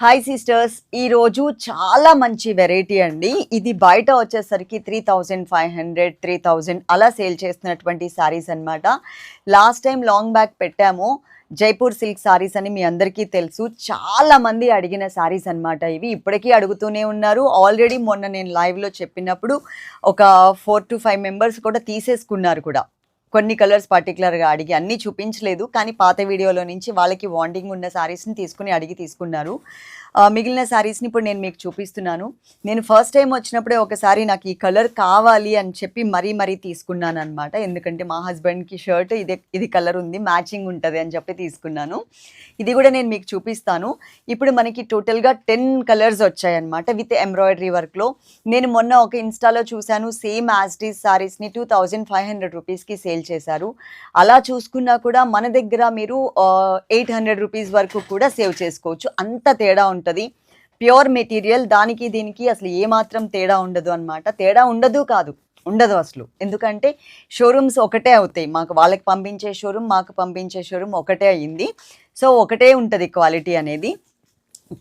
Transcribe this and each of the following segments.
Hi sisters ఈరోజు చాలా మంచి వెరైటీ అండి. ఇది బయట వచ్చేసరికి three thousand five hundred three thousand అలా సేల్ చేస్తున్నటువంటి శారీస్ అన్నమాట. లాస్ట్ టైం లాంగ్ బ్యాక్ పెట్టాము. జైపూర్ సిల్క్ సారీస్ అని మీ అందరికీ తెలుసు. చాలామంది అడిగిన శారీస్ అన్నమాట ఇవి. ఇప్పటికీ అడుగుతూనే ఉన్నారు. ఆల్రెడీ మొన్న నేను లైవ్లో చెప్పినప్పుడు ఒక ఫోర్ టు ఫైవ్ మెంబర్స్ కూడా తీసేసుకున్నారు కూడా. కొన్ని కలర్స్ పర్టికులర్గా అడిగి అన్నీ చూపించలేదు. కానీ పాత వీడియోలో నుంచి వాళ్ళకి వాండింగ్ ఉన్న శారీస్ని తీసుకుని అడిగి తీసుకున్నారు. మిగిలిన శారీస్ని ఇప్పుడు నేను మీకు చూపిస్తున్నాను. నేను ఫస్ట్ టైం వచ్చినప్పుడే ఒకసారి నాకు ఈ కలర్ కావాలి అని చెప్పి మరీ మరీ తీసుకున్నాను అనమాట ఎందుకంటే మా హస్బెండ్కి షర్ట్ ఇదే ఇది కలర్ ఉంది మ్యాచింగ్ ఉంటుంది అని చెప్పి తీసుకున్నాను. ఇది కూడా నేను మీకు చూపిస్తాను. ఇప్పుడు మనకి టోటల్గా టెన్ కలర్స్ వచ్చాయన్నమాట విత్ ఎంబ్రాయిడరీ వర్క్లో నేను మొన్న ఒక ఇన్స్టాలో చూశాను సేమ్ యాస్టీస్ సారీస్ని టూ థౌజండ్ ఫైవ్ హండ్రెడ్ రూపీస్కి సేల్ చేశారు. అలా చూసుకున్నా కూడా మన దగ్గర మీరు ఎయిట్ హండ్రెడ్ రూపీస్ వరకు కూడా సేవ్ చేసుకోవచ్చు. అంత తేడా ఉంటుంది. ప్యూర్ మెటీరియల్ దానికి దీనికి అసలు ఏమాత్రం తేడా ఉండదు అన్నమాట. తేడా ఉండదు కాదు ఉండదు అసలు. ఎందుకంటే షోరూమ్స్ ఒకటే అవుతాయి. మాకు వాళ్ళకి పంపించే షోరూమ్ మాకు పంపించే షోరూమ్ ఒకటే అయ్యింది సో ఒకటే ఉంటుంది క్వాలిటీ అనేది.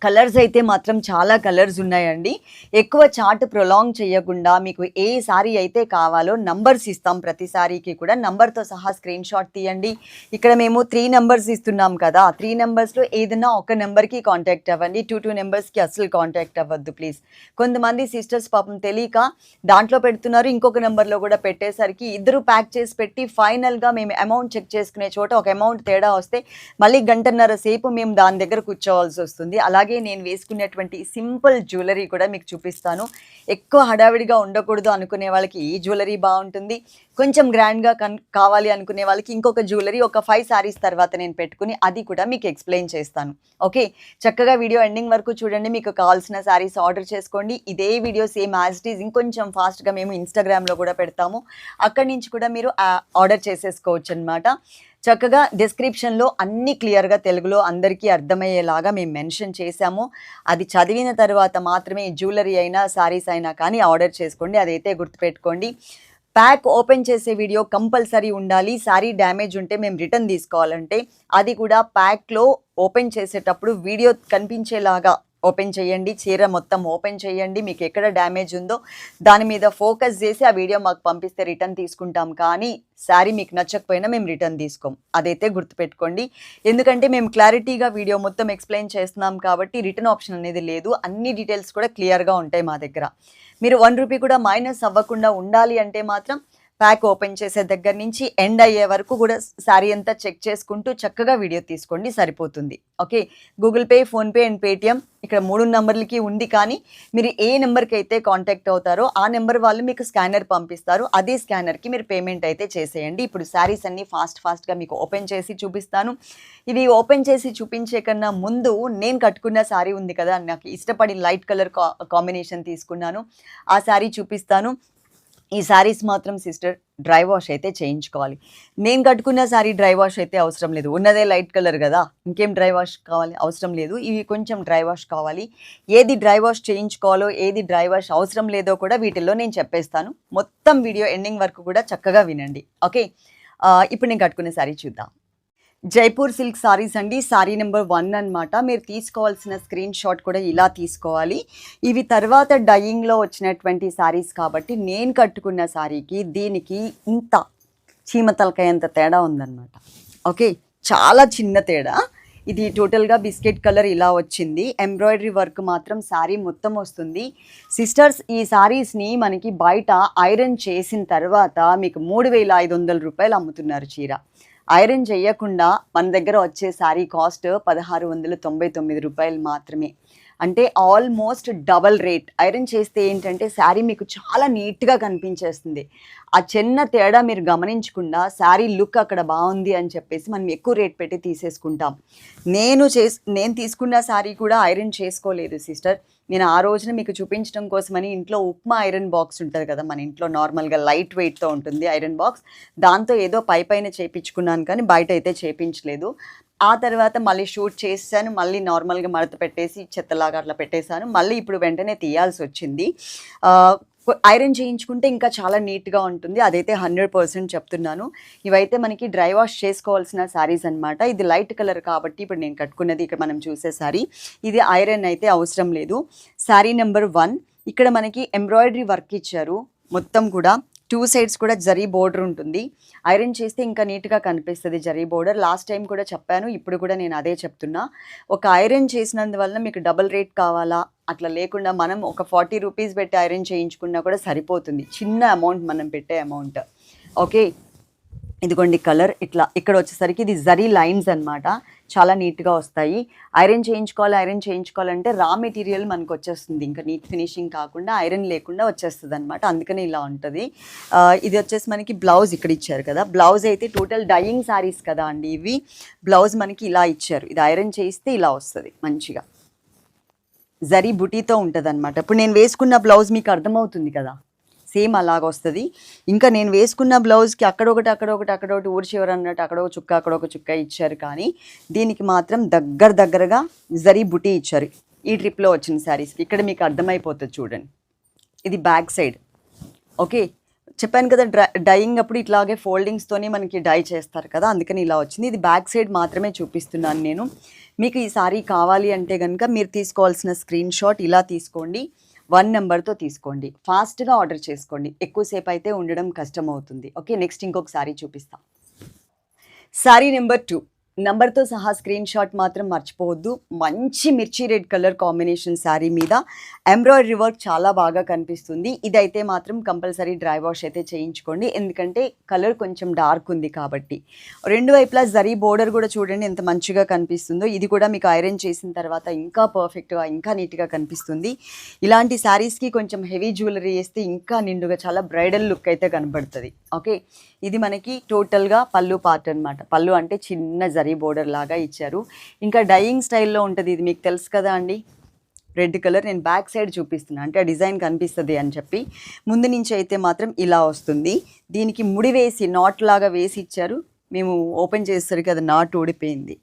కలర్స్ అయితే మాత్రం చాలా కలర్స్ ఉన్నాయండి. ఎక్కువ చాట్ ప్రొలాంగ్ చేయకుండా మీకు ఏ సారీ అయితే కావాలో నంబర్స్ ఇస్తాం ప్రతి సారీకి కూడా. నంబర్తో సహా స్క్రీన్ షాట్ తీయండి. ఇక్కడ మేము త్రీ నెంబర్స్ ఇస్తున్నాం కదా త్రీ నెంబర్స్లో ఏదైనా ఒక నెంబర్కి కాంటాక్ట్ అవ్వండి. టూ టూ నెంబర్స్కి అసలు కాంటాక్ట్ అవ్వద్దు ప్లీజ్. కొంతమంది సిస్టర్స్ పాపం తెలియక దాంట్లో పెడుతున్నారు. ఇంకొక నెంబర్లో కూడా పెట్టేసరికి ఇద్దరు ప్యాక్ చేసి పెట్టి ఫైనల్గా మేము అమౌంట్ చెక్ చేసుకునే చోట ఒక అమౌంట్ తేడా వస్తే మళ్ళీ గంటన్నర సేపు మేము దాని దగ్గర కూర్చోవాల్సి వస్తుంది. అలా అలాగే నేను వేసుకునేటువంటి సింపుల్ జ్యువెలరీ కూడా మీకు చూపిస్తాను. ఎక్కువ హడావిడిగా ఉండకూడదు అనుకునే వాళ్ళకి ఈ జ్యువెలరీ బాగుంటుంది. కొంచెం గ్రాండ్గా కన్ కావాలి అనుకునే వాళ్ళకి ఇంకొక జ్యువెలరీ ఒక ఫైవ్ సారీస్ తర్వాత నేను పెట్టుకుని అది కూడా మీకు ఎక్స్ప్లెయిన్ చేస్తాను. ఓకే? చక్కగా వీడియో ఎండింగ్ వరకు చూడండి. మీకు కావాల్సిన శారీస్ ఆర్డర్ చేసుకోండి. ఇదే video same as it is ఇంకొంచెం ఫాస్ట్గా మేము ఇన్స్టాగ్రామ్లో కూడా పెడతాము. అక్కడి నుంచి కూడా మీరు ఆర్డర్ చేసేసుకోవచ్చు అనమాట చక్కగా డిస్క్రిప్షన్లో అన్ని క్లియర్గా తెలుగులో అందరికీ అర్థమయ్యేలాగా మేము మెన్షన్ చేశాము. అది చదివిన తర్వాత మాత్రమే జ్యువెలరీ అయినా సారీస్ అయినా కానీ ఆర్డర్ చేసుకోండి. అదైతే గుర్తుపెట్టుకోండి. ప్యాక్ ఓపెన్ చేసే వీడియో కంపల్సరీ ఉండాలి. సారీ డ్యామేజ్ ఉంటే మేము రిటర్న్ తీసుకోవాలంటే అది కూడా ప్యాక్లో ఓపెన్ చేసేటప్పుడు వీడియో కనిపించేలాగా ఓపెన్ చేయండి చీర మొత్తం ఓపెన్ చేయండి మీకు ఎక్కడ డ్యామేజ్ ఉందో దాని మీద ఫోకస్ చేసి ఆ వీడియో మాకు పంపిస్తే రిటర్న్ తీసుకుంటాం. కానీ శారీ మీకు నచ్చకపోయినా మేము రిటర్న్ తీసుకోం. అదైతే గుర్తుపెట్టుకోండి. ఎందుకంటే మేము క్లారిటీగా వీడియో మొత్తం ఎక్స్ప్లెయిన్ చేస్తున్నాం కాబట్టి రిటర్న్ ఆప్షన్ అనేది లేదు. అన్ని డీటెయిల్స్ కూడా క్లియర్గా ఉంటాయి మా దగ్గర. మీరు వన్ రూపీ కూడా మైనస్ అవ్వకుండా ఉండాలి అంటే మాత్రం ప్యాక్ ఓపెన్ చేసే దగ్గర నుంచి ఎండ్ అయ్యే వరకు కూడా శారీ అంతా చెక్ చేసుకుంటూ చక్కగా వీడియో తీసుకోండి సరిపోతుంది. Okay? Google Pay PhonePe and Paytm ఇక్కడ మూడు నెంబర్లకి ఉంది కానీ మీరు ఏ నెంబర్కి అయితే కాంటాక్ట్ అవుతారో ఆ నెంబర్ వాళ్ళు మీకు స్కానర్ పంపిస్తారు. అదే స్కానర్కి మీరు పేమెంట్ అయితే చేసేయండి. ఇప్పుడు శారీస్ అన్నీ ఫాస్ట్ ఫాస్ట్గా మీకు ఓపెన్ చేసి చూపిస్తాను. ఇవి ఓపెన్ చేసి చూపించే కన్నా ముందు నేను కట్టుకున్న శారీ ఉంది కదా నాకు ఇష్టపడి లైట్ కలర్ కాంబినేషన్ తీసుకున్నాను. ఆ శారీ చూపిస్తాను. ఈ శారీస్ మాత్రం సిస్టర్ డ్రై వాష్ అయితే చేయించుకోవాలి. నేను కట్టుకున్న శారీ డ్రై వాష్ అయితే అవసరం లేదు. ఉన్నదే లైట్ కలర్ కదా ఇంకేం డ్రై వాష్ కావాలి? అవసరం లేదు. ఇవి కొంచెం డ్రై వాష్ కావాలి. ఏది డ్రై వాష్ చేయించుకోవాలో ఏది డ్రై వాష్ అవసరం లేదో కూడా వీటిల్లో నేను చెప్పేస్తాను. మొత్తం వీడియో ఎండింగ్ వరకు కూడా చక్కగా వినండి. ఓకే ఇప్పుడు నేను కట్టుకునే శారీ చూద్దాం. జైపూర్ సిల్క్ సారీస్ అండి. సారీ నెంబర్ వన్ అన్నమాట. మీరు తీసుకోవాల్సిన స్క్రీన్ షాట్ కూడా ఇలా తీసుకోవాలి. ఇవి తర్వాత డయింగ్లో వచ్చినటువంటి సారీస్ కాబట్టి నేను కట్టుకున్న సారీకి దీనికి ఇంత చీమతలకాయంత తేడా ఉందన్నమాట. ఓకే? చాలా చిన్న తేడా. ఇది టోటల్గా బిస్కెట్ కలర్ ఇలా వచ్చింది. ఎంబ్రాయిడరీ వర్క్ మాత్రం శారీ మొత్తం వస్తుంది. సిస్టర్స్ ఈ శారీస్ని మనకి బయట ఐరన్ చేసిన తర్వాత మీకు మూడు వేల ఐదు వందల రూపాయలు అమ్ముతున్నారు చీర. ఐరన్ చేయకుండా మన దగ్గర వచ్చే శారీ కాస్ట్ పదహారు వందల తొంభై తొమ్మిది రూపాయలు మాత్రమే. అంటే ఆల్మోస్ట్ డబల్ రేట్. ఐరన్ చేస్తే ఏంటంటే శారీ మీకు చాలా నీట్గా కనిపించేస్తుంది. ఆ చిన్న తేడా మీరు గమనించకుండా శారీ లుక్ అక్కడ బాగుంది అని చెప్పేసి మనం ఎక్కువ రేట్ పెట్టి తీసేసుకుంటాం. నేను చేస్ నేను తీసుకున్న శారీ కూడా ఐరన్ చేసుకోలేదు సిస్టర్. నేను ఆ రోజున మీకు చూపించడం కోసమని ఇంట్లో ఉప్మా ఐరన్ బాక్స్ ఉంటుంది కదా మన ఇంట్లో నార్మల్గా లైట్ వెయిట్తో ఉంటుంది ఐరన్ బాక్స్. దాంతో ఏదో పై పైన చేపించుకున్నాను కానీ బయట అయితే చేపించలేదు. ఆ తర్వాత మళ్ళీ షూట్ చేశాను మళ్ళీ నార్మల్గా మడత పెట్టేసి చెత్తలాగా అట్లా పెట్టేశాను. మళ్ళీ ఇప్పుడు వెంటనే తీయాల్సి వచ్చింది. ఐరన్ చేయించుకుంటే ఇంకా చాలా నీట్గా ఉంటుంది. అదైతే హండ్రెడ్ పర్సెంట్ చెప్తున్నాను. ఇవైతే మనకి డ్రై వాష్ చేసుకోవాల్సిన శారీస్ అన్నమాట. ఇది లైట్ కలర్ కాబట్టి ఇప్పుడు నేను కట్టుకున్నది ఇక్కడ మనం చూసే శారీ. ఇది ఐరన్ అయితే అవసరం లేదు. Sari number one. ఇక్కడ మనకి ఎంబ్రాయిడరీ వర్క్ ఇచ్చారు. మొత్తం కూడా టూ సైడ్స్ కూడా జరీ బోర్డర్ ఉంటుంది. ఐరన్ చేస్తే ఇంకా నీట్గా కనిపిస్తుంది జరీ బోర్డర్. లాస్ట్ టైం కూడా చెప్పాను. ఇప్పుడు కూడా నేను అదే చెప్తున్నా. ఒక ఐరన్ చేసినందువల్ల మీకు డబుల్ రేట్ కావాలా? అట్లా లేకుండా మనం ఒక ఫార్టీ రూపీస్ పెట్టి ఐరన్ చేయించుకున్నా కూడా సరిపోతుంది. చిన్న అమౌంట్ మనం పెట్టే అమౌంట్. ఓకే? ఇదిగోండి కలర్. ఇట్లా ఇక్కడ వచ్చేసరికి ఇది జరీ లైన్స్ అన్నమాట. చాలా నీట్గా వస్తాయి. ఐరన్ చేయించుకోవాలి ఐరన్ చేయించుకోవాలంటే రా మెటీరియల్ మనకు వచ్చేస్తుంది. ఇంకా నీట్ ఫినిషింగ్ కాకుండా ఐరన్ లేకుండా వచ్చేస్తుంది అనమాట అందుకని ఇలా ఉంటుంది. ఇది వచ్చేసి మనకి బ్లౌజ్ ఇక్కడ ఇచ్చారు కదా. బ్లౌజ్ అయితే టోటల్ డయింగ్ శారీస్ కదా అండి ఇవి. బ్లౌజ్ మనకి ఇలా ఇచ్చారు. ఇది ఐరన్ చేయిస్తే ఇలా వస్తుంది మంచిగా. జరీ బుటీతో ఉంటుంది అనమాట ఇప్పుడు నేను వేసుకున్న బ్లౌజ్ మీకు అర్థమవుతుంది కదా? సేమ్ అలాగ వస్తుంది. ఇంకా నేను వేసుకున్న బ్లౌజ్కి అక్కడొకటి అక్కడొకటి అక్కడొకటి ఊరి చివర అన్నట్టు అక్కడ ఒక చుక్క అక్కడ ఒక చుక్క ఇచ్చారు కానీ దీనికి మాత్రం దగ్గర దగ్గరగా జరీ బుటీ ఇచ్చారు. ఈ ట్రిప్లో వచ్చిన శారీస్కి. ఇక్కడ మీకు అర్థమైపోతుంది చూడండి. ఇది బ్యాక్ సైడ్. ఓకే? చెప్పాను కదా డ్రై డైయింగ్ అప్పుడు ఇట్లాగే ఫోల్డింగ్స్తోనే మనకి డై చేస్తారు కదా? అందుకని ఇలా వచ్చింది. ఇది బ్యాక్ సైడ్ మాత్రమే చూపిస్తున్నాను నేను. మీకు ఈ సారీ కావాలి అంటే కనుక మీరు తీసుకోవాల్సిన స్క్రీన్ షాట్ ఇలా తీసుకోండి. వన్ నెంబర్తో తీసుకోండి. ఫాస్ట్గా ఆర్డర్ చేసుకోండి. ఎక్కువసేపు అయితే ఉండడం కష్టం అవుతుంది. ఓకే నెక్స్ట్ ఇంకొక సారీ చూపిస్తాం. Sari number two. నంబర్తో సహా స్క్రీన్ షాట్ మాత్రం మర్చిపోవద్దు. మంచి మిర్చి రెడ్ కలర్ కాంబినేషన్ శారీ మీద ఎంబ్రాయిడరీ వర్క్ చాలా బాగా కనిపిస్తుంది. ఇదైతే మాత్రం కంపల్సరీ డ్రై వాష్ అయితే చేయించుకోండి. ఎందుకంటే కలర్ కొంచెం డార్క్ ఉంది కాబట్టి. రెండు వైపులా జరీ బోర్డర్ కూడా చూడండి ఎంత మంచిగా కనిపిస్తుందో. ఇది కూడా మీకు ఐరన్ చేసిన తర్వాత ఇంకా పర్ఫెక్ట్గా ఇంకా నీట్గా కనిపిస్తుంది. ఇలాంటి శారీస్కి కొంచెం హెవీ జ్యువెలరీ వేస్తే ఇంకా నిండుగా చాలా బ్రైడల్ లుక్ అయితే కనబడుతుంది. ఓకే? ఇది మనకి టోటల్గా పళ్ళు పార్ట్ అన్నమాట. పళ్ళు అంటే చిన్న జరీ బోర్డర్ లాగా ఇచ్చారు. ఇంకా డైయింగ్ స్టైల్లో ఉంటుంది ఇది మీకు తెలుసు కదా అండి. రెడ్ కలర్ నేను బ్యాక్ సైడ్ చూపిస్తున్నాను అంటే ఆ డిజైన్ కనిపిస్తుంది అని చెప్పి. ముందు నుంచి అయితే మాత్రం ఇలా వస్తుంది. దీనికి ముడి వేసి నాట్ లాగా వేసి ఇచ్చారు. మేము ఓపెన్ చేసేసరికి అది నాట్ ఊడిపోయింది.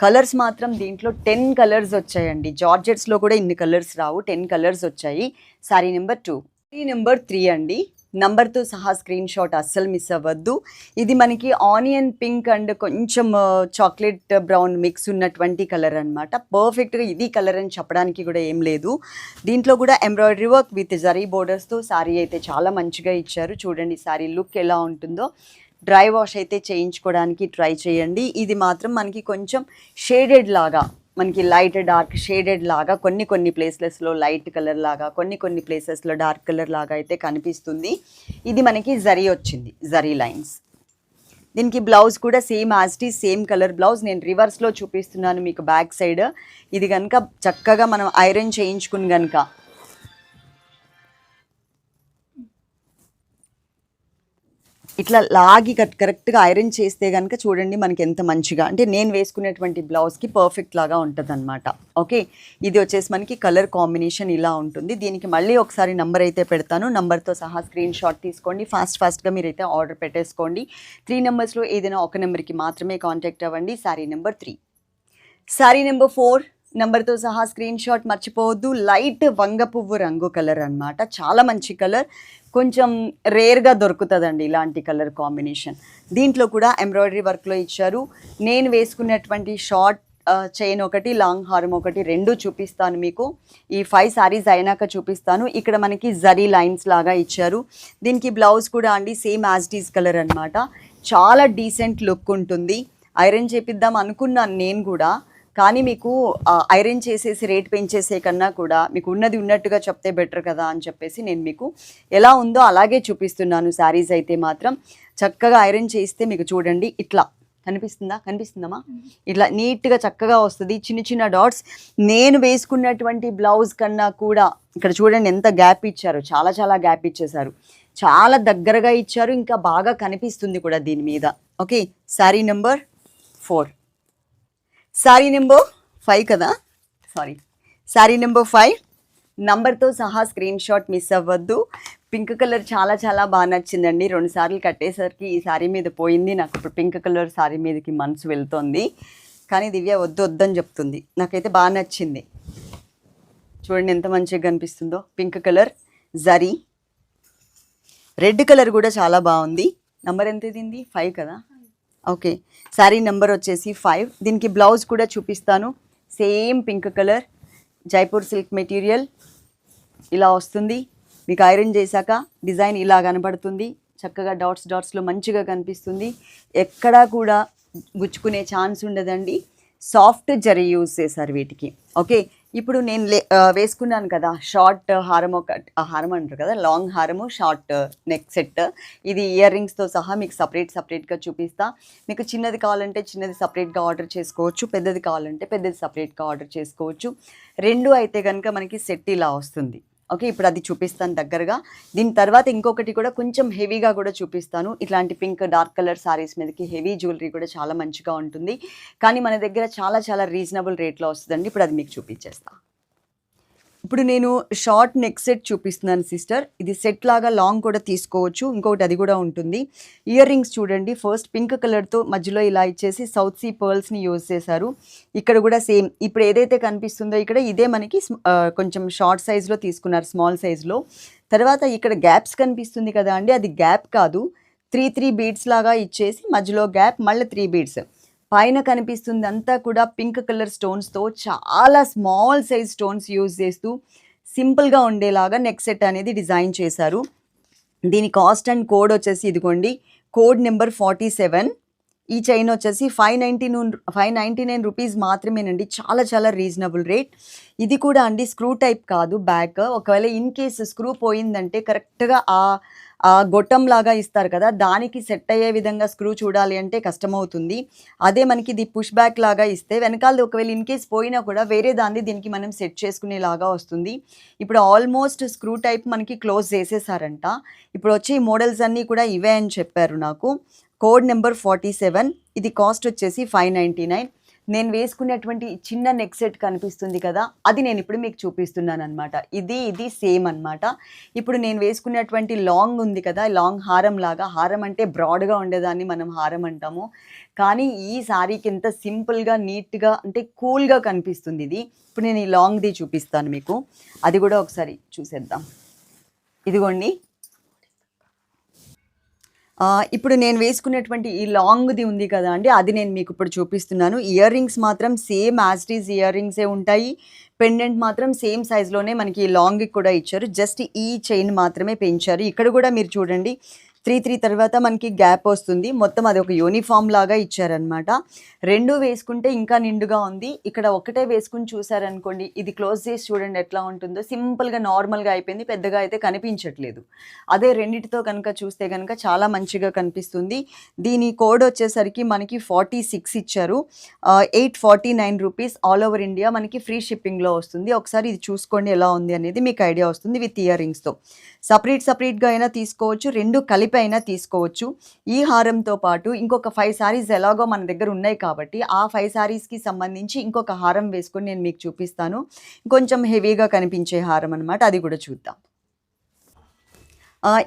కలర్స్ మాత్రం దీంట్లో టెన్ కలర్స్ వచ్చాయండి. జార్జెట్స్లో కూడా ఇన్ని కలర్స్ రావు టెన్ కలర్స్ వచ్చాయి. Sari number two. Sari number three అండి. నంబర్తో సహా స్క్రీన్ షాట్ అస్సలు మిస్ అవ్వద్దు. ఇది మనకి ఆనియన్ పింక్ అండ్ కొంచెం చాక్లెట్ బ్రౌన్ మిక్స్ ఉన్నటువంటి కలర్ అనమాట పర్ఫెక్ట్గా ఇది కలర్ అని చెప్పడానికి కూడా ఏం లేదు. దీంట్లో కూడా ఎంబ్రాయిడరీ వర్క్ విత్ జరీ బోర్డర్స్తో శారీ అయితే చాలా మంచిగా ఇచ్చారు. చూడండి శారీ లుక్ ఎలా ఉంటుందో. డ్రై వాష్ అయితే చేయించుకోవడానికి ట్రై చేయండి. ఇది మాత్రం మనకి కొంచెం షేడెడ్ లాగా మనకి లైట్ డార్క్ షేడెడ్ లాగా కొన్ని కొన్ని ప్లేసెస్లో లైట్ కలర్ లాగా కొన్ని కొన్ని ప్లేసెస్లో డార్క్ కలర్ లాగా అయితే కనిపిస్తుంది. ఇది మనకి జరీ వచ్చింది జరీ లైన్స్. దీనికి బ్లౌజ్ కూడా same as it same colour blouse నేను రివర్స్లో చూపిస్తున్నాను మీకు బ్యాక్ సైడ్ ఇది కనుక చక్కగా మనం ఐరన్ చేయించుకుని కనుక ఇట్లా లాగి కరెక్ట్గా ఐరన్ చేస్తే కనుక చూడండి మనకి ఎంత మంచిగా. అంటే నేను వేసుకునేటువంటి బ్లౌజ్కి పర్ఫెక్ట్ లాగా ఉంటుంది అనమాట ఓకే? ఇది వచ్చేసి మనకి కలర్ కాంబినేషన్ ఇలా ఉంటుంది. దీనికి మళ్ళీ ఒకసారి నంబర్ అయితే పెడతాను. నంబర్తో సహా స్క్రీన్ షాట్ తీసుకోండి. ఫాస్ట్ ఫాస్ట్గా మీరైతే ఆర్డర్ పెట్టేసుకోండి. త్రీ నెంబర్స్లో ఏదైనా ఒక నెంబర్కి మాత్రమే కాంటాక్ట్ అవ్వండి. Sari number three. Sari number four. నెంబర్తో సహా స్క్రీన్ షాట్ మర్చిపోవద్దు. లైట్ వంగ పువ్వు రంగు కలర్ అన్నమాట. చాలా మంచి కలర్. కొంచెం రేర్గా దొరుకుతుందండి ఇలాంటి కలర్ కాంబినేషన్. దీంట్లో కూడా ఎంబ్రాయిడరీ వర్క్లో ఇచ్చారు. నేను వేసుకున్నటువంటి షార్ట్ చైన్ ఒకటి లాంగ్ హారం ఒకటి రెండు చూపిస్తాను మీకు. ఈ ఫైవ్ సారీస్ అయినాక చూపిస్తాను. ఇక్కడ మనకి జరీ లైన్స్ లాగా ఇచ్చారు. దీనికి బ్లౌజ్ కూడా అండి సేమ్ యాజ్ డీస్ కలర్ అనమాట చాలా డీసెంట్ లుక్ ఉంటుంది. ఐరన్ చేపిద్దాం అనుకున్నాను నేను కూడా. కానీ మీకు ఐరన్ చేసేసి రేట్ పెంచేసే కన్నా కూడా మీకు ఉన్నది ఉన్నట్టుగా చెప్తే బెటర్ కదా అని చెప్పేసి నేను మీకు ఎలా ఉందో అలాగే చూపిస్తున్నాను శారీస్ అయితే మాత్రం. చక్కగా ఐరన్ చేస్తే మీకు చూడండి ఇట్లా. కనిపిస్తుందా? కనిపిస్తుందమ్మా? ఇట్లా నీట్గా చక్కగా వస్తుంది. చిన్న చిన్న డాట్స్. నేను వేసుకున్నటువంటి బ్లౌజ్ కన్నా కూడా ఇక్కడ చూడండి ఎంత గ్యాప్ ఇచ్చారు. చాలా చాలా గ్యాప్ ఇచ్చేసారు చాలా దగ్గరగా ఇచ్చారు. ఇంకా బాగా కనిపిస్తుంది కూడా దీని మీద. Okay? Sari number four. Sari number five కదా? సారీ శారీ నెంబర్ ఫైవ్ నంబర్తో సహా స్క్రీన్ షాట్ మిస్ అవ్వద్దు. పింక్ కలర్ చాలా చాలా బాగా నచ్చిందండి. రెండు సార్లు కట్టేసరికి ఈ శారీ మీద పోయింది. నాకు ఇప్పుడు పింక్ కలర్ శారీ మీదకి మనసు వెళ్తోంది. కానీ దివ్య వద్దు వద్దని చెప్తుంది. నాకైతే బాగా నచ్చింది. చూడండి ఎంత మంచిగా కనిపిస్తుందో. Pink colour zari red colour కూడా చాలా బాగుంది. నంబర్ ఎంత దీనిది ఫైవ్ కదా? ఓకే. శారీ నెంబర్ వచ్చేసి ఫైవ్. దీనికి బ్లౌజ్ కూడా చూపిస్తాను. Same pink colour Jaipur silk material. ఇలా వస్తుంది. మీకు ఐరన్ చేశాక డిజైన్ ఇలా కనబడుతుంది. చక్కగా డాట్స్ డాట్స్లో మంచిగా కనిపిస్తుంది. ఎక్కడా కూడా గుచ్చుకునే ఛాన్స్ ఉండదండి. సాఫ్ట్ జరీ యూజ్ చేశారు వీటికి. ఓకే. ఇప్పుడు నేను లే వేసుకున్నాను కదా షార్ట్ హారము ఒక హారం అంటారు కదా లాంగ్ హారము షార్ట్ నెక్ సెట్. ఇది ఇయర్ రింగ్స్తో సహా మీకు సపరేట్ సపరేట్గా చూపిస్తా. మీకు చిన్నది కావాలంటే చిన్నది సపరేట్గా ఆర్డర్ చేసుకోవచ్చు పెద్దది కావాలంటే పెద్దది సపరేట్గా ఆర్డర్ చేసుకోవచ్చు. రెండు అయితే కనుక మనకి సెట్ ఇలా వస్తుంది. ఓకే ఇప్పుడు అది చూపిస్తాను దగ్గరగా. దీని తర్వాత ఇంకొకటి కూడా కొంచెం హెవీగా కూడా చూపిస్తాను. ఇట్లాంటి పింక్ డార్క్ కలర్ సారీస్ మీదకి హెవీ జ్యువెలరీ కూడా చాలా మంచిగా ఉంటుంది. కానీ మన దగ్గర చాలా చాలా రీజనబుల్ రేట్లో వస్తుందండి. ఇప్పుడు అది మీకు చూపించేస్తాను ఇప్పుడు నేను షార్ట్ నెక్ సెట్ చూపిస్తున్నాను సిస్టర్. ఇది సెట్ లాగా లాంగ్ కూడా తీసుకోవచ్చు. ఇంకొకటి అది కూడా ఉంటుంది. ఇయర్ రింగ్స్ చూడండి. ఫస్ట్ పింక్ కలర్తో మధ్యలో ఇలా ఇచ్చేసి సౌత్ సీ పర్ల్స్ని యూజ్ చేశారు. ఇక్కడ కూడా సేమ్. ఇప్పుడు ఏదైతే కనిపిస్తుందో ఇక్కడ ఇదే మనకి కొంచెం షార్ట్ సైజ్లో తీసుకున్నారు స్మాల్ సైజ్లో తర్వాత ఇక్కడ గ్యాప్స్ కనిపిస్తుంది కదా అండి. అది గ్యాప్ కాదు. త్రీ త్రీ బీడ్స్ లాగా ఇచ్చేసి మధ్యలో గ్యాప్ మళ్ళీ త్రీ బీడ్స్. పైన కనిపిస్తుంది అంతా కూడా పింక్ కలర్ స్టోన్స్తో చాలా స్మాల్ సైజ్ స్టోన్స్ యూజ్ చేస్తూ సింపుల్గా ఉండేలాగా నెక్ సెట్ అనేది డిజైన్ చేశారు. దీని కాస్ట్ అండ్ కోడ్ వచ్చేసి ఇదిగోండి కోడ్ నెంబర్ ఫార్టీ సెవెన్ ఈ చైన్ వచ్చేసి five ninety five ninety nine rupees మాత్రమేనండి. చాలా చాలా రీజనబుల్ రేట్ ఇది కూడా అండి స్క్రూ టైప్ కాదు బ్యాక్ ఒకవేళ ఇన్ కేస్ స్క్రూ పోయిందంటే కరెక్ట్గా ఆ గొట్టం లాగా ఇస్తారు కదా దానికి సెట్ అయ్యే విధంగా స్క్రూ చూడాలి అంటే కష్టమవుతుంది. అదే మనకి ఇది పుష్ బ్యాక్ లాగా ఇస్తే వెనకాల ఒకవేళ ఇన్ కేస్ పోయినా కూడా వేరే దాన్ని దీనికి మనం సెట్ చేసుకునేలాగా వస్తుంది. ఇప్పుడు ఆల్మోస్ట్ స్క్రూ టైప్ మనకి క్లోజ్ చేసేసారంట. ఇప్పుడు వచ్చే మోడల్స్ అన్నీ కూడా ఇవే అని చెప్పారు నాకు. కోడ్ నెంబర్ ఫార్టీ సెవెన్ ఇది కాస్ట్ వచ్చేసి ఫైవ్ నైంటీ నైన్. నేను వేసుకునేటువంటి చిన్న నెక్ సెట్ కనిపిస్తుంది కదా అది నేను ఇప్పుడు మీకు చూపిస్తున్నాను అనమాట ఇది ఇది సేమ్ అన్నమాట. ఇప్పుడు నేను వేసుకునేటువంటి లాంగ్ ఉంది కదా లాంగ్ హారం లాగా హారం అంటే బ్రాడ్గా ఉండేదాన్ని మనం హారం అంటాము. కానీ ఈ శారీకి ఎంత సింపుల్గా నీట్గా అంటే కూల్గా కనిపిస్తుంది ఇది. ఇప్పుడు నేను ఈ లాంగ్ది చూపిస్తాను మీకు. అది కూడా ఒకసారి చూసేద్దాం. ఇదిగోండి. ఇప్పుడు నేను వేసుకునేటువంటి ఈ లాంగ్ది ఉంది కదా అండి అది నేను మీకు ఇప్పుడు చూపిస్తున్నాను. ఇయర్ రింగ్స్ మాత్రం same as it is ear రింగ్సే ఉంటాయి. పెండెంట్ మాత్రం సేమ్ సైజ్లోనే మనకి ఈ లాంగ్కి కూడా ఇచ్చారు. జస్ట్ ఈ చైన్ మాత్రమే పెంచారు. ఇక్కడ కూడా మీరు చూడండి త్రీ త్రీ తర్వాత మనకి గ్యాప్ వస్తుంది. మొత్తం అది ఒక యూనిఫామ్ లాగా ఇచ్చారనమాట రెండు వేసుకుంటే ఇంకా నిండుగా ఉంది. ఇక్కడ ఒకటే వేసుకుని చూసారనుకోండి ఇది క్లోజ్ చేసి చూడండి ఎట్లా ఉంటుందో. సింపుల్గా నార్మల్గా అయిపోయింది. పెద్దగా అయితే కనిపించట్లేదు. అదే రెండిటితో కనుక చూస్తే కనుక చాలా మంచిగా కనిపిస్తుంది. దీని కోడ్ వచ్చేసరికి మనకి ఫార్టీ సిక్స్ ఇచ్చారు. Eight forty nine rupees all over India మనకి ఫ్రీ షిప్పింగ్లో వస్తుంది. ఒకసారి ఇది చూసుకోండి ఎలా ఉంది అనేది మీకు ఐడియా వస్తుంది విత్ ఇయర్ రింగ్స్తో. సపరేట్ సపరేట్గా అయినా తీసుకోవచ్చు రెండు కలిపి అయినా తీసుకోవచ్చు. ఈ హారంతో పాటు ఇంకొక ఫైవ్ సారీస్ ఎలాగో మన దగ్గర ఉన్నాయి కాబట్టి ఆ ఫైవ్ సారీస్కి సంబంధించి ఇంకొక హారం వేసుకొని నేను మీకు చూపిస్తాను. కొంచెం హెవీగా కనిపించే హారం అనమాట అది కూడా చూద్దాం.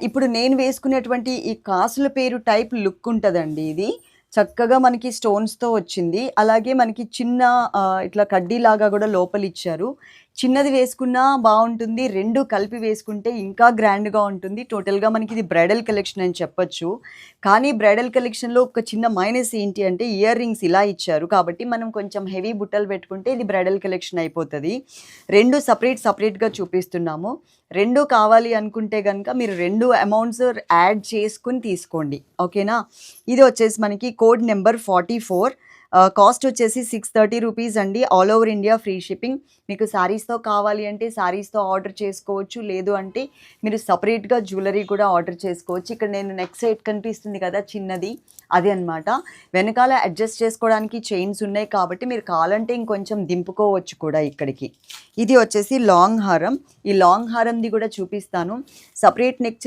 ఇప్పుడు నేను వేసుకునేటువంటి ఈ కాసుల పేరు టైప్ లుక్ ఉంటుందండి ఇది. చక్కగా మనకి స్టోన్స్తో వచ్చింది. అలాగే మనకి చిన్న ఇట్లా కడ్డీలాగా కూడా లోపలిచ్చారు. చిన్నది వేసుకున్నా బాగుంటుంది రెండు కలిపి వేసుకుంటే ఇంకా గ్రాండ్గా ఉంటుంది. టోటల్గా మనకి ఇది బ్రైడల్ కలెక్షన్ అని చెప్పొచ్చు. కానీ బ్రైడల్ కలెక్షన్లో ఒక చిన్న మైనస్ ఏంటి అంటే ఇయర్ రింగ్స్ ఇలా ఇచ్చారు. కాబట్టి మనం కొంచెం హెవీ బుట్టలు పెట్టుకుంటే ఇది బ్రైడల్ కలెక్షన్ అయిపోతుంది. రెండు సపరేట్ సపరేట్గా చూపిస్తున్నాము. రెండు కావాలి అనుకుంటే కనుక మీరు రెండు అమౌంట్స్ యాడ్ చేసుకుని తీసుకోండి. ఓకేనా? ఇది వచ్చేసి మనకి code number forty four. Cost వచ్చేసి సిక్స్ థర్టీ రూపీస్ అండి. All over India free shipping మీకు శారీస్తో కావాలి అంటే శారీస్తో ఆర్డర్ చేసుకోవచ్చు. లేదు అంటే మీరు సపరేట్గా జ్యువెలరీ కూడా ఆర్డర్ చేసుకోవచ్చు. ఇక్కడ నేను నెక్స్ట్ సైడ్ కనిపిస్తుంది కదా చిన్నది. అది అన్నమాట. వెనకాల అడ్జస్ట్ చేసుకోవడానికి చైన్స్ ఉన్నాయి కాబట్టి మీరు కావాలంటే ఇంకొంచెం దింపుకోవచ్చు కూడా ఇక్కడికి. ఇది వచ్చేసి లాంగ్ హారం. ఈ లాంగ్ హారంది కూడా చూపిస్తాను. సపరేట్ నెక్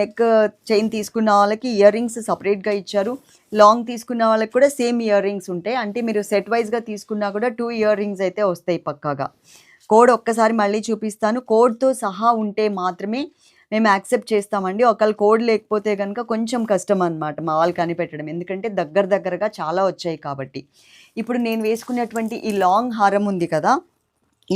నెక్ చైన్ తీసుకున్న వాళ్ళకి ఇయర్ రింగ్స్ సపరేట్గా ఇచ్చారు. లాంగ్ తీసుకున్న వాళ్ళకి కూడా సేమ్ ఇయర్ రింగ్స్ ఉంటాయి అంటే మీరు సెట్ వైజ్గా తీసుకున్నా కూడా టూ ఇయర్ రింగ్స్ అయితే వస్తాయి పక్కాగా. కోడ్ ఒక్కసారి మళ్ళీ చూపిస్తాను. కోడ్తో సహా ఉంటే మాత్రమే మేము యాక్సెప్ట్ చేస్తామండి. ఒకవేళ కోడ్ లేకపోతే కనుక కొంచెం కష్టం అనమాట మా వాళ్ళు కనిపెట్టడం. ఎందుకంటే దగ్గర దగ్గరగా చాలా వచ్చాయి కాబట్టి. ఇప్పుడు నేను వేసుకున్నటువంటి ఈ లాంగ్ హారం ఉంది కదా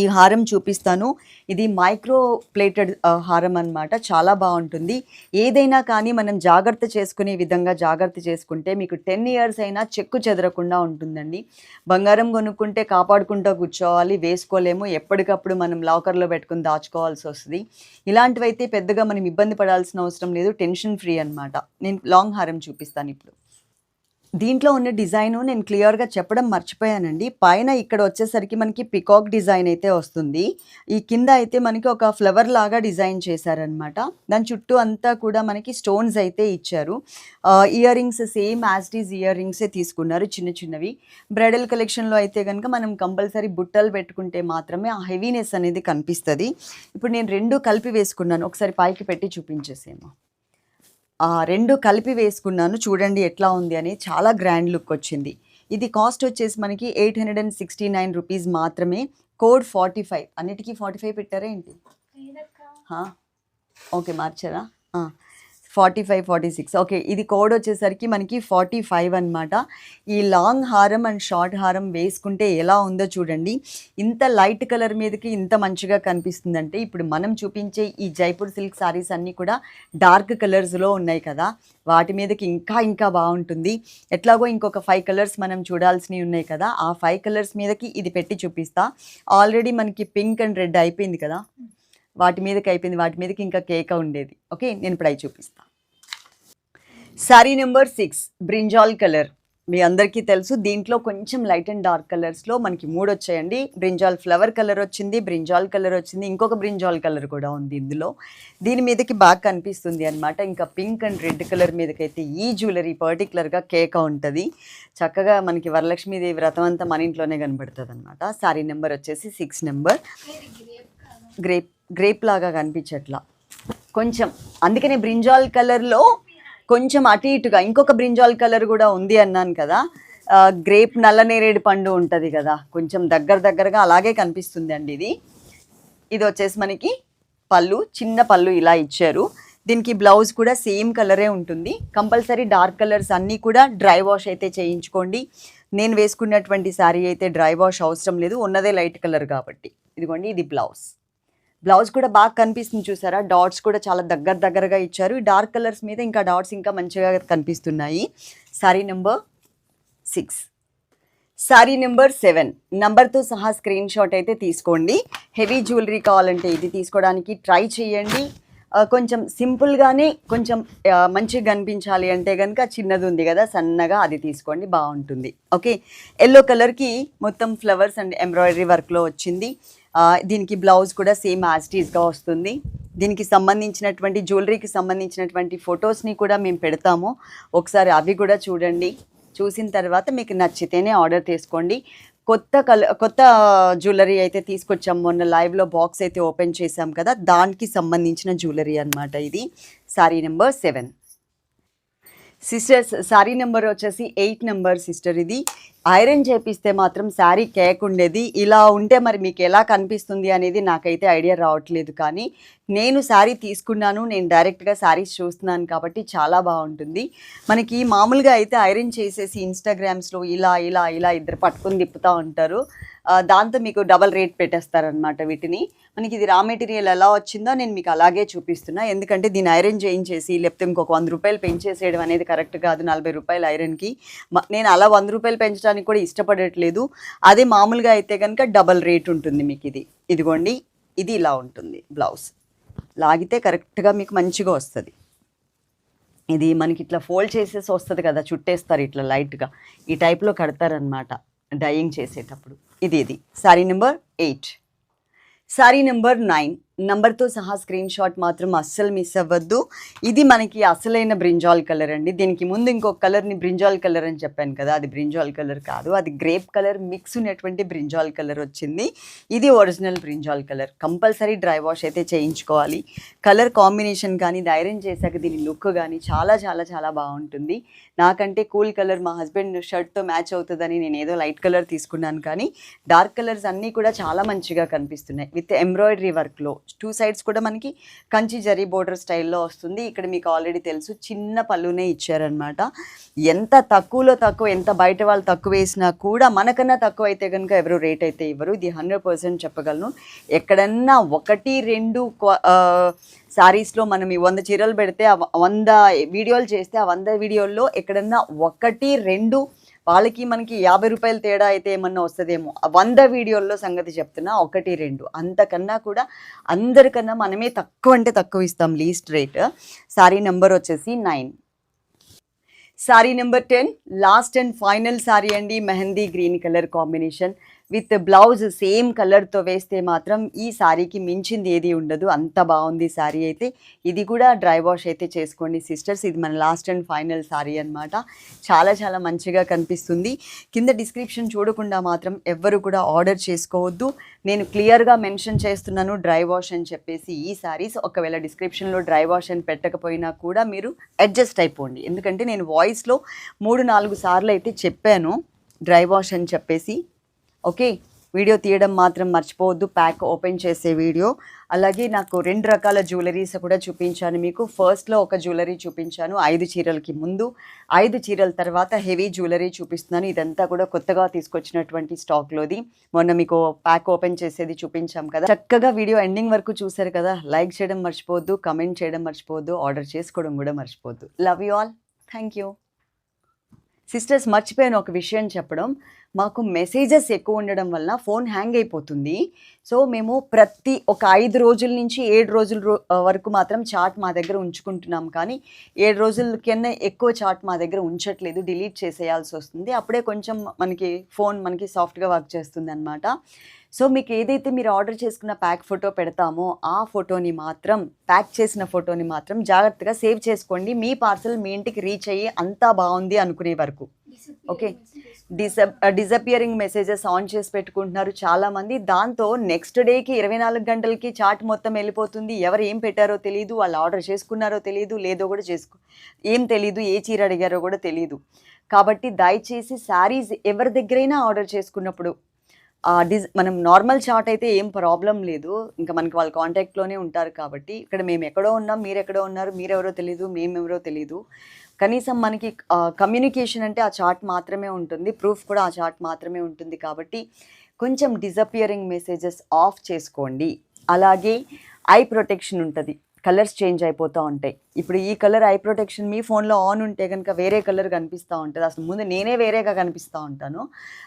ఈ హారం చూపిస్తాను. ఇది మైక్రో ప్లేటెడ్ హారం అన్నమాట. చాలా బాగుంటుంది. ఏదైనా కానీ మనం జాగ్రత్త చేసుకునే విధంగా జాగ్రత్త చేసుకుంటే మీకు టెన్ ఇయర్స్ అయినా చెక్కు చెదరకుండా ఉంటుందండి. బంగారం కొనుక్కుంటే కాపాడుకుంటూ కూర్చోవాలి వేసుకోలేము. ఎప్పటికప్పుడు మనం లాకర్లో పెట్టుకుని దాచుకోవాల్సి వస్తుంది. ఇలాంటివైతే పెద్దగా మనం ఇబ్బంది పడాల్సిన అవసరం లేదు. టెన్షన్ ఫ్రీ అనమాట నేను లాంగ్ హారం చూపిస్తాను ఇప్పుడు. దీంట్లో ఉన్న డిజైన్ నేను క్లియర్గా చెప్పడం మర్చిపోయానండి. పైన ఇక్కడ వచ్చేసరికి మనకి పికాక్ డిజైన్ అయితే వస్తుంది. ఈ కింద అయితే మనకి ఒక ఫ్లవర్ లాగా డిజైన్ చేశారనమాట దాని చుట్టూ అంతా కూడా మనకి స్టోన్స్ అయితే ఇచ్చారు. Ear rings same as it is ear రింగ్సే తీసుకున్నారు చిన్న చిన్నవి. బ్రైడల్ కలెక్షన్లో అయితే కనుక మనం కంపల్సరీ బుట్టలు పెట్టుకుంటే మాత్రమే ఆ హెవీనెస్ అనేది కనిపిస్తుంది. ఇప్పుడు నేను రెండు కలిపి వేసుకున్నాను. ఒకసారి పైకి పెట్టి చూపించేసేమో. రెండు కలిపి వేసుకున్నాను. చూడండి ఎట్లా ఉంది అని చాలా గ్రాండ్ లుక్ వచ్చింది. ఇది కాస్ట్ వచ్చేసి మనకి eight hundred and sixty nine rupees మాత్రమే. Code forty five. అన్నిటికీ ఫార్టీ ఫైవ్ పెట్టారా ఏంటి? హా? Okay మార్చారా? Forty five forty six. Okay ఇది కోడ్ వచ్చేసరికి మనకి ఫార్టీ ఫైవ్ అనమాట ఈ లాంగ్ హారం అండ్ షార్ట్ హారం వేసుకుంటే ఎలా ఉందో చూడండి. ఇంత లైట్ కలర్ మీదకి ఇంత మంచిగా కనిపిస్తుందంటే ఇప్పుడు మనం చూపించే ఈ జైపూర్ సిల్క్ సారీస్ అన్నీ కూడా డార్క్ కలర్స్లో ఉన్నాయి కదా. వాటి మీదకి ఇంకా ఇంకా బాగుంటుంది. ఎట్లాగో ఇంకొక ఫైవ్ కలర్స్ మనం చూడాల్సినవి ఉన్నాయి కదా. ఆ ఫైవ్ కలర్స్ మీదకి ఇది పెట్టి చూపిస్తా. ఆల్రెడీ మనకి పింక్ అండ్ రెడ్ అయిపోయింది కదా. వాటి మీదకి అయిపోయింది వాటి మీదకి ఇంకా కేక ఉండేది. ఓకే నేను ఇప్పుడు అవి చూపిస్తాను sari number six brinjal colour మీ అందరికీ తెలుసు దీంట్లో కొంచెం లైట్ అండ్ డార్క్ కలర్స్లో మనకి మూడు వచ్చాయండి. బ్రింజాల్ ఫ్లవర్ కలర్ వచ్చింది బ్రింజాల్ కలర్ వచ్చింది ఇంకొక బ్రింజాల్ కలర్ కూడా ఉంది ఇందులో. దీని మీదకి బాగా కనిపిస్తుంది అనమాట ఇంకా పింక్ అండ్ రెడ్ కలర్ మీదకైతే ఈ జ్యువెలరీ పర్టికులర్గా కేక ఉంటుంది. చక్కగా మనకి వరలక్ష్మీదేవి వ్రతం అంతా మన ఇంట్లోనే కనబడుతుంది అనమాట శారీ నెంబర్ వచ్చేసి సిక్స్ నెంబర్ గ్రేప్ గ్రేప్ లాగా కనిపించట్లా. కొంచెం అందుకనే బ్రింజాల్ కలర్లో కొంచెం అటు ఇటుగా ఇంకొక బ్రింజాల్ కలర్ కూడా ఉంది అన్నాను కదా గ్రేప్ నల్లనేరేడు పండు ఉంటుంది కదా కొంచెం దగ్గర దగ్గరగా అలాగే కనిపిస్తుంది అండి ఇది. ఇది వచ్చేసి మనకి పళ్ళు చిన్న పళ్ళు ఇలా ఇచ్చారు. దీనికి బ్లౌజ్ కూడా సేమ్ కలరే ఉంటుంది. కంపల్సరీ డార్క్ కలర్స్ అన్నీ కూడా డ్రై వాష్ అయితే చేయించుకోండి. నేను వేసుకున్నటువంటి శారీ అయితే డ్రై వాష్ అవసరం లేదు ఉన్నదే లైట్ కలర్ కాబట్టి. ఇదిగోండి ఇది బ్లౌజ్. బ్లౌజ్ కూడా బాగా కనిపిస్తుంది చూసారా? డాట్స్ కూడా చాలా దగ్గర దగ్గరగా ఇచ్చారు. ఈ డార్క్ కలర్స్ మీద ఇంకా డాట్స్ ఇంకా మంచిగా కనిపిస్తున్నాయి. Sari number six sari number seven నంబర్తో సహా స్క్రీన్ షాట్ అయితే తీసుకోండి. హెవీ జ్యువెలరీ కావాలంటే ఇది తీసుకోవడానికి ట్రై చేయండి. కొంచెం సింపుల్గానే కొంచెం మంచిగా కనిపించాలి అంటే కనుక చిన్నది ఉంది కదా సన్నగా అది తీసుకోండి బాగుంటుంది. ఓకే? ఎల్లో కలర్కి మొత్తం ఫ్లవర్స్ అండ్ ఎంబ్రాయిడరీ వర్క్లో వచ్చింది. దీనికి బ్లౌజ్ కూడా సేమ్ యాజ్టీస్గా వస్తుంది. దీనికి సంబంధించినటువంటి జ్యువెలరీకి సంబంధించినటువంటి ఫొటోస్ని కూడా మేము పెడతాము. ఒకసారి అవి కూడా చూడండి. చూసిన తర్వాత మీకు నచ్చితేనే ఆర్డర్ తీసుకోండి. కొత్త కల కొత్త జ్యువెలరీ అయితే తీసుకొచ్చాం. మొన్న లైవ్లో బాక్స్ అయితే ఓపెన్ చేసాం కదా దానికి సంబంధించిన జ్యువెలరీ అన్నమాట ఇది. Sari number seven. Sisters sari number వచ్చేసి ఎయిట్ నెంబర్ సిస్టర్ ఇది. ఐరన్ చేపిస్తే మాత్రం శారీ కేక్ ఉండేది. ఇలా ఉంటే మరి మీకు ఎలా కనిపిస్తుంది అనేది నాకైతే ఐడియా రావట్లేదు కానీ నేను శారీ తీసుకున్నాను నేను డైరెక్ట్గా శారీస్ చూస్తున్నాను కాబట్టి చాలా బాగుంటుంది. మనకి మామూలుగా అయితే ఐరన్ చేసేసి ఇన్స్టాగ్రామ్స్లో ఇలా ఇలా ఇలా ఇద్దరు పట్టుకొని తిప్పుతూ ఉంటారు. దాంతో మీకు డబల్ రేట్ పెట్టేస్తారనమాట వీటిని. మనకి ఇది రా మెటీరియల్ ఎలా వచ్చిందో నేను మీకు అలాగే చూపిస్తున్నా. ఎందుకంటే దీన్ని ఐరన్ చేయించేసి లేకపోతే ఇంకొక వంద రూపాయలు పెంచేసేయడం అనేది కరెక్ట్ కాదు. నలభై రూపాయలు ఐరన్కి. నేను అలా వంద రూపాయలు పెంచడానికి కూడా ఇష్టపడట్లేదు. అదే మామూలుగా అయితే కనుక డబల్ రేట్ ఉంటుంది మీకు ఇది. ఇదిగోండి ఇది ఇలా ఉంటుంది బ్లౌజ్. లాగితే కరెక్ట్గా మీకు మంచిగా వస్తుంది. ఇది మనకి ఇట్లా ఫోల్డ్ చేసేసి వస్తుంది కదా చుట్టేస్తారు ఇట్లా లైట్గా. ఈ టైప్లో కడతారనమాట డయింగ్ చేసేటప్పుడు. ఇది ఇది sari number eight sari number nine నంబర్తో సహా స్క్రీన్ షాట్ మాత్రం అస్సలు మిస్ అవ్వద్దు. ఇది మనకి అసలైన బ్రింజాల్ కలర్ అండి. దీనికి ముందు ఇంకొక కలర్ని బ్రింజాల్ కలర్ అని చెప్పాను కదా అది బ్రింజాల్ కలర్ కాదు అది గ్రేప్ కలర్ మిక్స్ ఉన్నటువంటి బ్రింజాల్ కలర్ వచ్చింది. ఇది original brinjal colour. Compulsory dry wash అయితే చేయించుకోవాలి. కలర్ కాంబినేషన్ కానీ ఇది ఐరన్ చేశాక దీని లుక్ కానీ చాలా చాలా చాలా బాగుంటుంది. నాకంటే కూల్ కలర్ మా హస్బెండ్ షర్ట్తో మ్యాచ్ అవుతుందని నేను ఏదో లైట్ కలర్ తీసుకున్నాను కానీ డార్క్ కలర్స్ అన్నీ కూడా చాలా మంచిగా కనిపిస్తున్నాయి. విత్ ఎంబ్రాయిడరీ వర్క్లో టూ సైడ్స్ కూడా మనకి కంచి జరీ బోర్డర్ స్టైల్లో వస్తుంది. ఇక్కడ మీకు ఆల్రెడీ తెలుసు చిన్న పళ్ళునే ఇచ్చారనమాట ఎంత తక్కువలో తక్కువ ఎంత బయట వాళ్ళు తక్కువ వేసినా కూడా మనకన్నా తక్కువ అయితే కనుక ఎవరు రేట్ అయితే ఇవ్వరు. ఇది హండ్రెడ్ పర్సెంట్ చెప్పగలను. ఎక్కడన్నా ఒకటి రెండు శారీస్లో మనం ఈ వంద చీరలు పెడితే ఆ వంద వీడియోలు చేస్తే ఆ వంద వీడియోల్లో ఎక్కడన్నా ఒకటి రెండు వాళ్ళకి మనకి యాభై రూపాయల తేడా అయితే ఏమన్నా వస్తుందేమో. వంద వీడియోల్లో సంగతి చెప్తున్నా ఒకటి రెండు. అంతకన్నా కూడా అందరికన్నా మనమే తక్కువ అంటే తక్కువ ఇస్తాం లీస్ట్ రేట్. సారీ నెంబర్ వచ్చేసి nine. Sari number ten last and final sari అండి mehndi green colour combination. With blouse same కలర్తో వేస్తే మాత్రం ఈ సారీకి మించింది ఏది ఉండదు. అంత బాగుంది సారీ అయితే. ఇది కూడా డ్రై వాష్ అయితే చేసుకోండి సిస్టర్స్. ఇది మన లాస్ట్ అండ్ ఫైనల్ సారీ అన్నమాట. చాలా చాలా మంచిగా కనిపిస్తుంది. కింద డిస్క్రిప్షన్ చూడకుండా మాత్రం ఎవ్వరు కూడా ఆర్డర్ చేసుకోవద్దు. నేను క్లియర్గా మెన్షన్ చేస్తున్నాను డ్రై వాష్ అని చెప్పేసి ఈ సారీస్. ఒకవేళ డిస్క్రిప్షన్లో డ్రై వాష్ అని పెట్టకపోయినా కూడా మీరు అడ్జస్ట్ అయిపోండి. ఎందుకంటే నేను వాయిస్లో మూడు నాలుగు సార్లు అయితే చెప్పాను డ్రై వాష్ అని చెప్పేసి. ఓకే? వీడియో తీయడం మాత్రం మర్చిపోవద్దు. ప్యాక్ ఓపెన్ చేసే వీడియో. అలాగే నాకు రెండు రకాల జ్యువెలరీస్ కూడా చూపించాను మీకు. ఫస్ట్లో ఒక జ్యువెలరీ చూపించాను ఐదు చీరలకి ముందు. ఐదు చీరల తర్వాత హెవీ జ్యువెలరీ చూపిస్తున్నాను. ఇదంతా కూడా కొత్తగా తీసుకొచ్చినటువంటి స్టాక్లోది. మొన్న మీకు ప్యాక్ ఓపెన్ చేసేది చూపించాం కదా. చక్కగా వీడియో ఎండింగ్ వరకు చూసారు కదా. లైక్ చేయడం మర్చిపోవద్దు కమెంట్ చేయడం మర్చిపోవద్దు ఆర్డర్ చేసుకోవడం కూడా మర్చిపోవద్దు. Love you all thank you sisters మర్చిపోయాను ఒక విషయం చెప్పడం. మాకు మెసేజెస్ ఎక్కువ ఉండడం వల్ల ఫోన్ హ్యాంగ్ అయిపోతుంది. సో మేము ప్రతి ఒక ఐదు రోజుల నుంచి ఏడు రోజుల రో- వరకు మాత్రం చాట్ మా దగ్గర ఉంచుకుంటున్నాం. కానీ ఏడు రోజుల కన్నా ఎక్కువ చాట్ మా దగ్గర ఉంచట్లేదు. డిలీట్ చేసేయాల్సి వస్తుంది. అప్పుడే కొంచెం మనకి ఫోన్ మనకి సాఫ్ట్గా వర్క్ చేస్తుంది అనమాట సో మీకు ఏదైతే మీరు ఆర్డర్ చేసుకున్న ప్యాక్ ఫోటో పెడతామో ఆ ఫోటోని మాత్రం ప్యాక్ చేసిన ఫోటోని మాత్రం జాగ్రత్తగా సేవ్ చేసుకోండి. మీ పార్సల్ మీ ఇంటికి రీచ్ అయ్యి అంతా బాగుంది అనుకునే వరకు. Okay? Disap disappearing messages on చేసి పెట్టుకుంటున్నారు చాలామంది. దాంతో నెక్స్ట్ డేకి ఇరవై నాలుగు గంటలకి చాట్ మొత్తం వెళ్ళిపోతుంది. ఎవరు ఏం పెట్టారో తెలియదు వాళ్ళు ఆర్డర్ చేసుకున్నారో తెలియదు లేదో కూడా చేసుకో ఏం తెలియదు ఏ చీర అడిగారో కూడా తెలియదు కాబట్టి దయచేసి శారీస్ ఎవరి దగ్గరైనా ఆర్డర్ చేసుకున్నప్పుడు డిజ్ మనం నార్మల్ చాట్ అయితే ఏం ప్రాబ్లం లేదు. ఇంకా మనకి వాళ్ళ కాంటాక్ట్లోనే ఉంటారు కాబట్టి ఇక్కడ మేము ఎక్కడో ఉన్నాం మీరు ఎక్కడో ఉన్నారు మీరెవరో తెలియదు మేమెవరో తెలియదు కనీసం మనకి కమ్యూనికేషన్ అంటే ఆ చాట్ మాత్రమే ఉంటుంది ప్రూఫ్ కూడా ఆ చాట్ మాత్రమే ఉంటుంది కాబట్టి కొంచెం డిజపియరింగ్ మెసేజెస్ ఆఫ్ చేసుకోండి. అలాగే ఐ ప్రొటెక్షన్ ఉంటుంది. కలర్స్ చేంజ్ అయిపోతూ ఉంటాయి. ఇప్పుడు ఈ కలర్ ఐ ప్రొటెక్షన్ మీ ఫోన్లో ఆన్ ఉంటే కనుక వేరే కలర్ కనిపిస్తూ ఉంటుంది. అసలు ముందు నేనే వేరేగా కనిపిస్తూ ఉంటాను.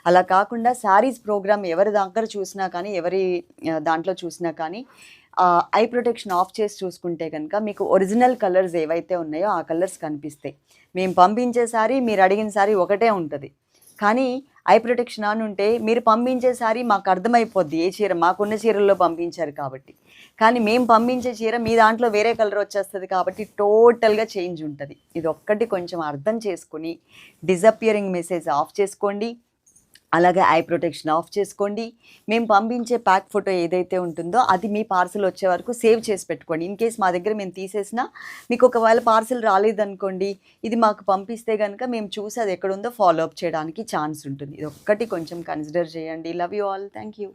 అలా కాకుండా శారీస్ ప్రోగ్రామ్ ఎవరి దగ్గర చూసినా కానీ ఎవరి దాంట్లో చూసినా కానీ ఐ ప్రొటెక్షన్ ఆఫ్ చేసి చూసుకుంటే కనుక మీకు ఒరిజినల్ కలర్స్ ఏవైతే ఉన్నాయో ఆ కలర్స్ కనిపిస్తాయి. మేము పంపించే సారీ మీరు అడిగిన సారీ ఒకటే ఉంటుంది. కానీ ఐ ప్రొటెక్షన్ ఆన్ ఉంటే మీరు పంపించే సారీ మాకు అర్థమైపోద్ది ఏ చీర మాకున్న చీరల్లో పంపించారు కాబట్టి. కానీ మేము పంపించే చీర మీ దాంట్లో వేరే కలర్ వచ్చేస్తుంది కాబట్టి టోటల్గా చేంజ్ ఉంటుంది. ఇది ఒక్కటి కొంచెం అర్థం చేసుకుని డిజపియరింగ్ మెసేజ్ ఆఫ్ చేసుకోండి. అలాగే ఐ ప్రొటెక్షన్ ఆఫ్ చేసుకోండి. మేము పంపించే ప్యాక్ ఫోటో ఏదైతే ఉంటుందో అది మీ పార్సల్ వచ్చే వరకు సేవ్ చేసి పెట్టుకోండి. ఇన్ కేస్ మా దగ్గర మేము తీసేసినా మీకు ఒకవేళ పార్సల్ రాలేదనుకోండి ఇది మాకు పంపిస్తే కనుక మేము చూసి అది ఎక్కడుందో ఫాలో అప్ చేయడానికి ఛాన్స్ ఉంటుంది. ఇది ఒక్కటి కొంచెం కన్సిడర్ చేయండి. Love you all thank you